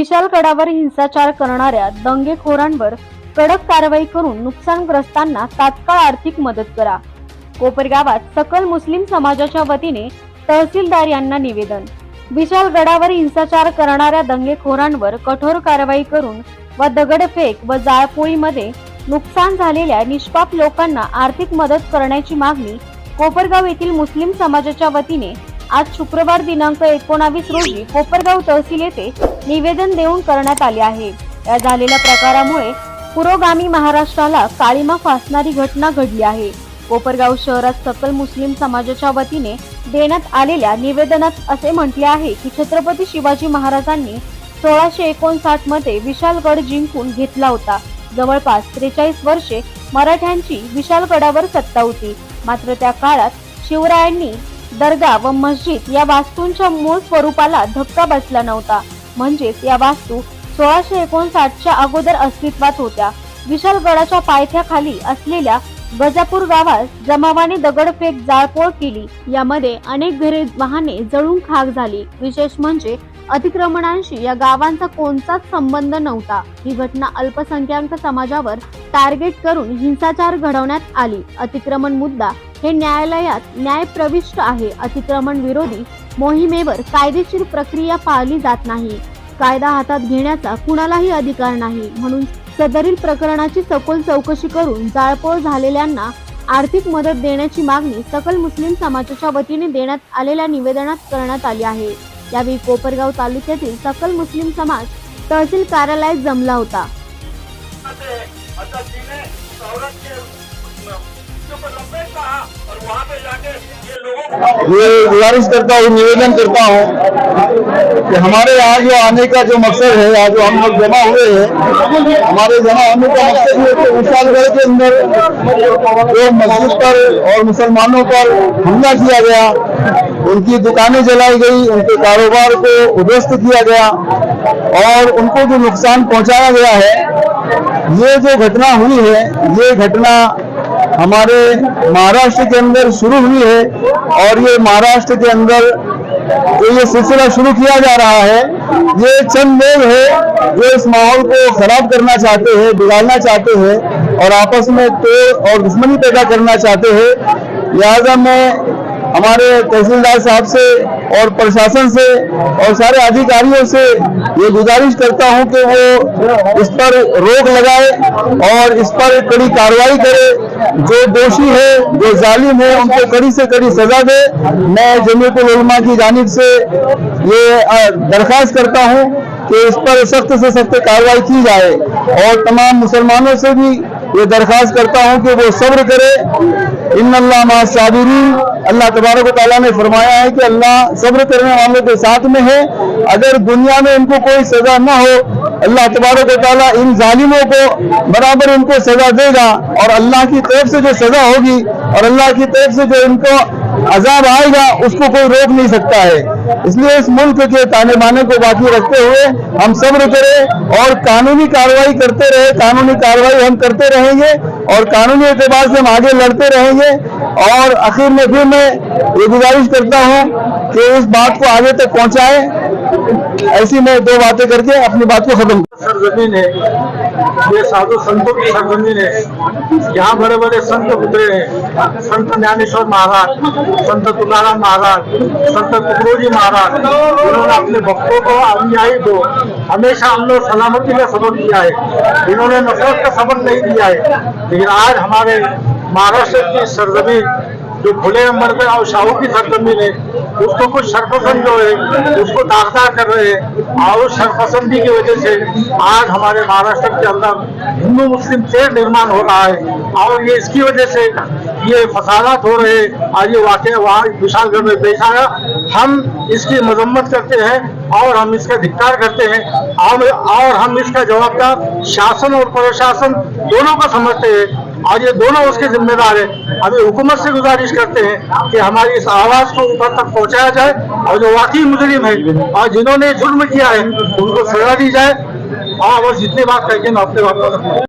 विशालगडावर हिंसाचार करणाऱ्या दंगेखोरांवर कडक कारवाई करून नुकसानग्रस्तांना तात्काळ आर्थिक मदत करा. कोपरगावात सकल मुस्लिम समाजाच्या वतीने तहसीलदार यांना निवेदन. विशालगडावर हिंसाचार करणाऱ्या दंगेखोरांवर कठोर कारवाई करून व दगडफेक व जाळपोळीमध्ये नुकसान झालेल्या निष्पाप लोकांना आर्थिक मदत करण्याची मागणी कोपरगाव येथील मुस्लिम समाजाच्या वतीने आज शुक्रवार दिनांक एकोणावीस रोजी कोपरगाव तहसील येथे निवेदन देऊन करण्यात आले आहे. या झालेल्या प्रकारामुळे पुरोगामी महाराष्ट्राला काळीमा फासणारी घटना घडली आहे. कोपरगाव शहरात सकल मुस्लिम समाजाच्या वतीने देण्यात आलेल्या निवेदनात असे म्हटले आहे की छत्रपती शिवाजी महाराजांनी सोळाशे एकोणसाठमध्ये विशालगड जिंकून घेतला होता. जवळपास त्रेचाळीस वर्षे मराठ्यांची विशालगडावर सत्ता होती. मात्र त्या काळात शिवरायांनी दर्गा व मस्जिद या वास्तूंच्या मूळ स्वरूपाला धक्का बसला नव्हता. म्हणजेच या वास्तू सोळाशे एकोणसाठच्या अगोदर अस्तित्वात होत्या. विशालगडाच्या पायथ्याखाली असलेल्या गजापूर गावात जमावाने दगडफेक जाळपोळ केली. यामध्ये अनेक घरे वाहने जळून खाक झाली. विशेष म्हणजे अतिक्रमणांशी या गावांचा कोणताच संबंध नव्हता. ही घटना अल्पसंख्याक समाजावर टार्गेट करून हिंसाचार घडवण्यात आली. अतिक्रमण मुद्दा हे न्यायालयात न्याय प्रविष्ट आहे. अतिक्रमण विरोधी मोहिमेवर कायदेशीर प्रक्रिया पाळली जात नाही. कायदा हातात घेण्याचा कुणालाही अधिकार नाही. म्हणून सदरील प्रकरणाची सखोल चौकशी करून जाळपोळ झालेल्यांना आर्थिक मदत देण्याची मागणी सकल मुस्लिम समाजाच्या वतीने देण्यात आलेल्या निवेदनात करण्यात आली आहे. यावेळी कोपरगाव तालुक्यातील सकल मुस्लिम समाज तहसील कार्यालयात जमला होता. ये गुजारिश करता हूँ, निवेदन करता हूँ कि हमारे यहाँ जो आने का जो मकसद है, आज हम लोग जमा हुए हैं, हमारे जमा होने का मकसद ये कि विशालगढ़ के अंदर जो मस्जिद पर और मुसलमानों पर हमला किया गया, उनकी दुकानें जलाई गई, उनके कारोबार को उध्वस्त किया गया और उनको जो नुकसान पहुँचाया गया है, ये जो घटना हुई है, ये घटना हमारे महाराष्ट्र के अंदर शुरू हुई है और ये महाराष्ट्र के अंदर जो ये सिलसिला शुरू किया जा रहा है, ये चंद लोग है जो इस माहौल को खराब करना चाहते हैं, बिगाड़ना चाहते हैं और आपस में तोड़ और दुश्मनी पैदा करना चाहते हैं। लिहाजा मैं हमारे तहसीलदार साहब से और प्रशासन से और सारे अधिकारियों से ये गुजारिश करता हूँ कि वो इस पर रोक लगाए और इस पर कड़ी कार्रवाई करे। जो दोषी है, जो जालिम है, उनको कड़ी से कड़ी सजा दे। मैं जमीयतुल उलमा की जानब से ये दरखास्त करता हूँ कि इस पर सख्त से सख्त कार्रवाई की जाए और तमाम मुसलमानों से भी ये दरखास्त करता हूँ कि वो सब्र करे। इन अल्लाह साबिरीन। अल्लाह तबारक ने फरमाया है कि अल्लाह सब्र करने वालों के साथ में है। अगर दुनिया में इनको कोई सजा ना हो, अल्लाह तबारक इन जालिमों को बराबर इनको सजा देगा और अल्लाह की तरफ़ से जो सजा होगी और अल्लाह की तरफ़ से जो इनको अजाब आएगा, उसको कोई रोक नहीं सकता है। इसलिए इस मुल्क के ताने बाने को बाकी रखते हुए हम सब्र करें और कानूनी कार्रवाई करते रहे। कानूनी कार्रवाई हम करते रहेंगे और कानूनी एतबार से हम आगे लड़ते रहेंगे। और आखिर में फिर मैं ये गुजारिश करता हूँ कि इस बात को आगे तक पहुँचाएँ। ऐसी मैं दो बातें करके अपनी बात को खत्म सरजमीन है। ये साधु संतों की सरजमीन है। यहाँ बड़े बड़े संत गुजरे हैं। संत ज्ञानेश्वर महाराज, संत तुकाराम महाराज, संत तुकरोजी महाराज इन्होंने अपने भक्तों को अनुयायी को हमेशा हम लोग सलामती का सबक दिया है। इन्होंने नफरत का सबक नहीं दिया है। लेकिन आज हमारे महाराष्ट्र की सरजमीन जो खुले नंबर पे और शाहू की सरजमीन है, उसको कुछ सरपसंद जो है, उसको दागदार कर रहे हैं। और उस सरपसंदी की वजह से आज हमारे महाराष्ट्र के अंदर हिंदू मुस्लिम तेज निर्माण हो रहा है। और ये इसकी वजह से ये फसादात हो रहे आज ये वाक्य वहाँ विशालगढ़ में पेश आया। हम इसकी मजम्मत करते हैं और हम इसका धिक्कार करते हैं। और हम इसका जवाबदार शासन और प्रशासन दोनों को समझते हैं। और ये दोनों उसके जिम्मेदार है। अभी हुकूमत से गुजारिश करते हैं कि हमारी इस आवाज़ को ऊपर तक पहुँचाया जाए और जो वाकई मुजरिम है और जिन्होंने जुर्म किया है, उनको सजा दी जाए। और वो जितनी बात कहेंगे अपने बात